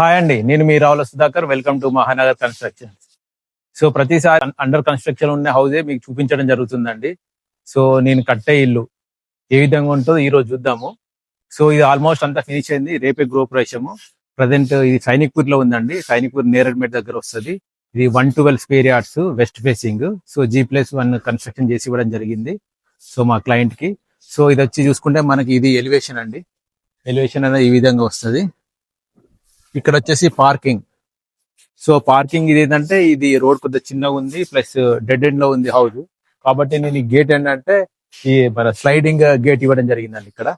Hi అండి నేను మీ Ravula Sudhakar welcome to Mahanagar construction. So ప్రతిసారి అండర్ కన్స్ట్రక్షన్ ఉన్న హౌసే మీకు చూపించడం జరుగుతుందండి. సో నేను కట్టే ఇల్లు. ఏ విధంగా ఉంటుందో ఈ రోజు చూద్దాము. సో ఇది ఆల్మోస్ట్ అంతా ఫినిష్ అయింది రేపే గృహప్రవేశము. ప్రజెంట్ ఇది సైనిక్పూర్లో ఉందండి సైనిక్పూర్ నేరడ్మేట్ దగ్గర వస్తుంది. ఇది one twelve square yards west facing. So G plus one construction చేసి ఇవ్వడం జరిగింది సో మా క్లయింట్కి సో ఇది వచ్చి చూసుకుంటే మనకి ఇది ఎలివేషన్ అండి. ఎలివేషన్ అనేది ఈ విధంగా వస్తుంది. ఇక్కడ వచ్చేసి పార్కింగ్. సో పార్కింగ్ ఇది ఏంటంటే ఇది రోడ్ కొద్దిగా చిన్నగా ఉంది ప్లస్ డెడ్ ఎండ్లో ఉంది హౌస్ కాబట్టి నేను ఈ గేట్ ఏంటంటే ఈ మన స్లైడింగ్ గేట్ ఇవ్వడం జరిగిందండి ఇక్కడ.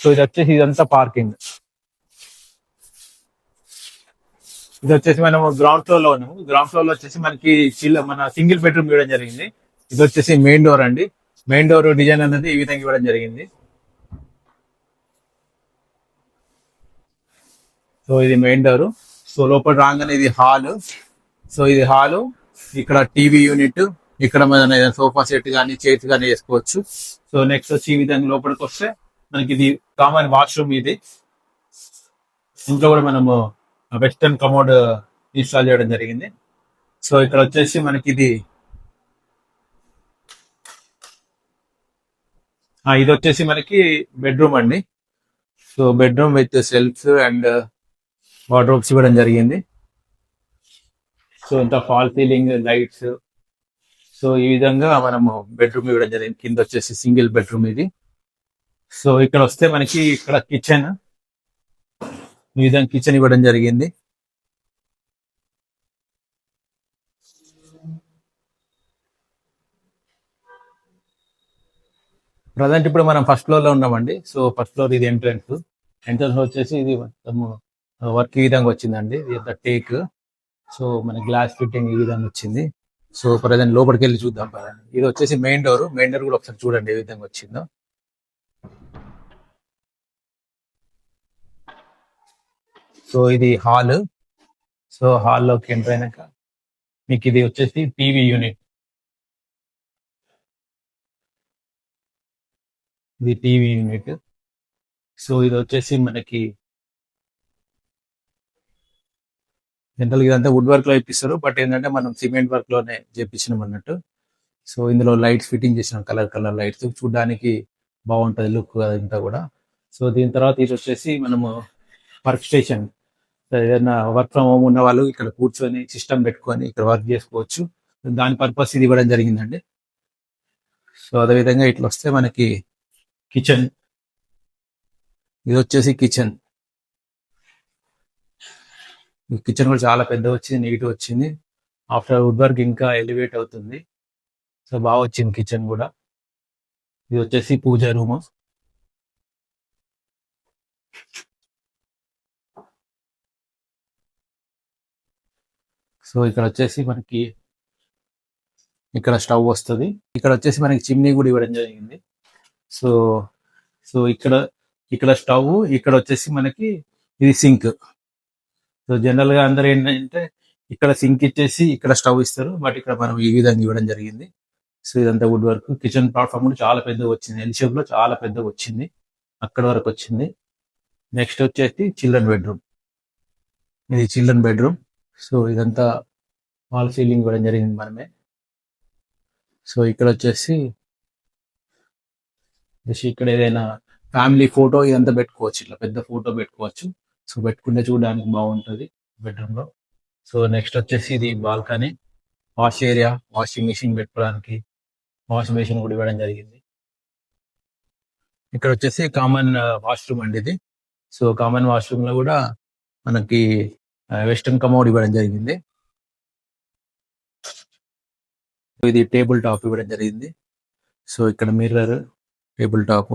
సో ఇది వచ్చేసి ఇదంతా పార్కింగ్ ఇది వచ్చేసి మనం గ్రౌండ్ ఫ్లోర్లో ఉన్నాము. గ్రౌండ్ ఫ్లోర్లో వచ్చేసి మనకి మన సింగిల్ బెడ్రూమ్ ఇవ్వడం జరిగింది. ఇది వచ్చేసి మెయిన్ డోర్ అండి. మెయిన్ డోర్ డిజైన్ అనేది ఈ విధంగా ఇవ్వడం జరిగింది. సో ఇది మెయిన్ డోర్ సో లోపల రాగానే ఇది హాల్ సో ఇది హాల్ ఇక్కడ టీవీ యూనిట్ ఇక్కడ మన సోఫా సెట్ కానీ చైర్స్ కానీ వేసుకోవచ్చు. సో నెక్స్ట్ వచ్చి ఈ విధంగా లోపలికి వస్తే మనకి ఇది కామన్ వాష్రూమ్ ఇది. ఇంట్లో కూడా మనము వెస్టర్న్ కమోడ్ ఇన్స్టాల్ చేయడం జరిగింది. సో ఇక్కడ వచ్చేసి మనకి ఇది ఆ, ఇది వచ్చేసి మనకి బెడ్రూమ్ అండి. So bedroom with shelf and wardrobes ఇవ్వడం జరిగింది. సో ఇంత ఫాల్ సీలింగ్ లైట్స్. సో ఈ విధంగా మనము బెడ్రూమ్ ఇవ్వడం జరిగింది. కింద వచ్చేసి సింగిల్ బెడ్రూమ్ ఇది. సో ఇక్కడ వస్తే మనకి ఇక్కడ కిచెన్. ఈ విధంగా కిచెన్ ఇవ్వడం జరిగింది. ప్రజెంట్ ఇప్పుడు మనం ఫస్ట్ ఫ్లోర్లో ఉన్నామండి. సో ఫస్ట్ ఫ్లోర్ ఇది ఎంట్రన్స్. ఎంట్రన్స్ వచ్చేసి ఇది మొత్తము వర్క్ ఈ విధంగా వచ్చిందండి. ఇది టేక్ సో మన గ్లాస్ ఫిట్టింగ్ ఈ విధంగా వచ్చింది. సో ప్రజెంట్ లోపలికి వెళ్ళి చూద్దాం పదండి. ఇది వచ్చేసి మెయిన్ డోర్ మెయిన్ డోర్ కూడా ఒకసారి చూడండి ఏ విధంగా వచ్చిందో. సో ఇది హాల్ సో హాల్లోకి ఎంటర్ అయినాక మీకు ఇది వచ్చేసి టీవీ యూనిట్ ఇది టీవీ యూనిట్ సో ఇది వచ్చేసి మనకి జనరల్ ఇదంతా వుడ్ వర్క్లో ఇప్పిస్తారు బట్ ఏంటంటే మనం సిమెంట్ వర్క్లోనే చేపించినాం అన్నట్టు. సో ఇందులో లైట్స్ ఫిట్టింగ్ చేసినాం కలర్ కలర్ లైట్స్ చూడడానికి బాగుంటది లుక్ అదంతా కూడా. సో దీని తర్వాత ఇది వచ్చేసి మనము వర్క్ స్టేషన్ ఏదైనా వర్క్ ఫ్రమ్ హోమ్ ఉన్న వాళ్ళు ఇక్కడ కూర్చొని సిస్టమ్ పెట్టుకొని ఇక్కడ వర్క్ చేసుకోవచ్చు. దాని పర్పస్ ఇది ఇవ్వడం జరిగిందండి. సో అదేవిధంగా ఇట్లా వస్తే మనకి కిచెన్ ఇది వచ్చేసి కిచెన్ కిచెన్ కూడా చాలా పెద్ద వచ్చింది నీట్ వచ్చింది. ఆఫ్టర్ వుడ్ వర్క్ ఇంకా ఎలివేట్ అవుతుంది. సో బాగా వచ్చింది కిచెన్ కూడా. ఇది వచ్చేసి పూజ రూమ్. సో ఇక్కడ వచ్చేసి మనకి ఇక్కడ స్టవ్ వస్తుంది. ఇక్కడ వచ్చేసి మనకి చిమ్నీ కూడా ఇవ్వడం జరిగింది. సో సో ఇక్కడ ఇక్కడ స్టవ్ ఇక్కడ వచ్చేసి మనకి ఇది సింక్. సో జనరల్గా అందరూ ఏంటంటే ఇక్కడ సింక్ ఇచ్చేసి ఇక్కడ స్టవ్ ఇస్తారు బట్ ఇక్కడ మనం ఈ విధంగా ఇవ్వడం జరిగింది. సో ఇదంతా వుడ్ వర్క్. కిచెన్ ప్లాట్ఫామ్ కూడా చాలా పెద్దగా వచ్చింది. ఎల్ షేప్లో చాలా పెద్దగా వచ్చింది. అక్కడ వరకు వచ్చింది. నెక్స్ట్ వచ్చేసి చిల్డ్రన్ బెడ్రూమ్. ఇది చిల్డ్రన్ బెడ్రూమ్. సో ఇదంతా వాల్ సీలింగ్ ఇవ్వడం జరిగింది మనమే. సో ఇక్కడ వచ్చేసి జస్ట్ ఇక్కడ ఏదైనా ఫ్యామిలీ ఫోటో ఇదంతా పెట్టుకోవచ్చు. ఇట్లా పెద్ద ఫోటో పెట్టుకోవచ్చు. సో పెట్టుకుంటే చూడడానికి బాగుంటుంది బెడ్రూమ్లో సో నెక్స్ట్ వచ్చేసి ఇది balcony. Wash area washing machine పెట్టుకోవడానికి వాష్ మిషన్ కూడా ఇవ్వడం జరిగింది. ఇక్కడ వచ్చేసి కామన్ వాష్రూమ్ అండి ఇది. సో కామన్ వాష్రూమ్లో కూడా మనకి వెస్టర్న్ కమోడ్ ఇవ్వడం జరిగింది. ఇది టేబుల్ టాప్ ఇవ్వడం జరిగింది. సో ఇక్కడ మిర్రర్ టేబుల్ టాప్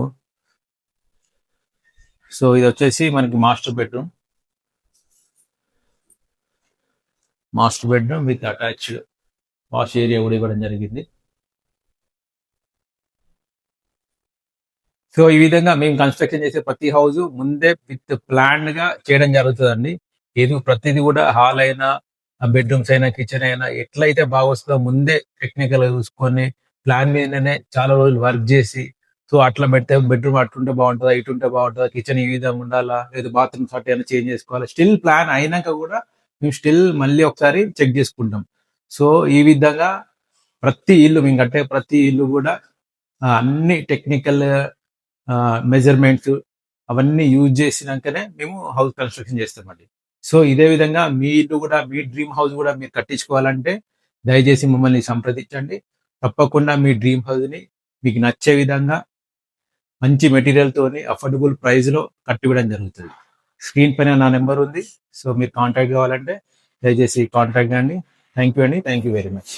సో ఇది వచ్చేసి మనకి master bedroom. Master bedroom with attached wash area కూడా ఇవ్వడం జరిగింది. సో ఈ విధంగా మేము కన్స్ట్రక్షన్ చేసే ప్రతి హౌస్ ముందే విత్ ప్లాన్గా చేయడం జరుగుతుందండి. ఏది ప్రతిది కూడా హాల్ అయినా బెడ్రూమ్స్ అయినా కిచెన్ అయినా ఎట్లయితే బాగా వస్తుందో ముందే టెక్నికల్ చూసుకొని ప్లాన్ మీదనే చాలా రోజులు వర్క్ చేసి సో అట్లా పెడితే బెడ్రూమ్ అట్లుంటే బాగుంటుందా ఇటు ఉంటే బాగుంటుందా కిచెన్ ఈ విధంగా ఉండాలా లేదా బాత్రూమ్ సాట్ ఏమైనా చేంజ్ చేసుకోవాలా? స్టిల్ ప్లాన్ అయినాక కూడా మేము స్టిల్ మళ్ళీ ఒకసారి చెక్ చేసుకుంటాం. సో ఈ విధంగా ప్రతి ఇల్లు మేము కట్టే ప్రతి ఇల్లు కూడా అన్ని టెక్నికల్ మెజర్మెంట్స్ అవన్నీ యూజ్ చేసినాకనే మేము హౌస్ కన్స్ట్రక్షన్ చేస్తామండి సో ఇదే విధంగా మీ ఇల్లు కూడా మీ డ్రీమ్ హౌస్ కూడా మీరు కట్టించుకోవాలంటే దయచేసి మమ్మల్ని సంప్రదించండి. తప్పకుండా మీ డ్రీమ్ హౌస్ని మీకు నచ్చే విధంగా మంచి మెటీరియల్ తోని అఫోర్డబుల్ ప్రైస్లో కట్టివ్వడం జరుగుతుంది. స్క్రీన్ పైన నా నెంబర్ ఉంది. సో మీరు కాంటాక్ట్ కావాలంటే దయచేసి కాంటాక్ట్ అండి. థ్యాంక్ యూ అండి. Thank you very much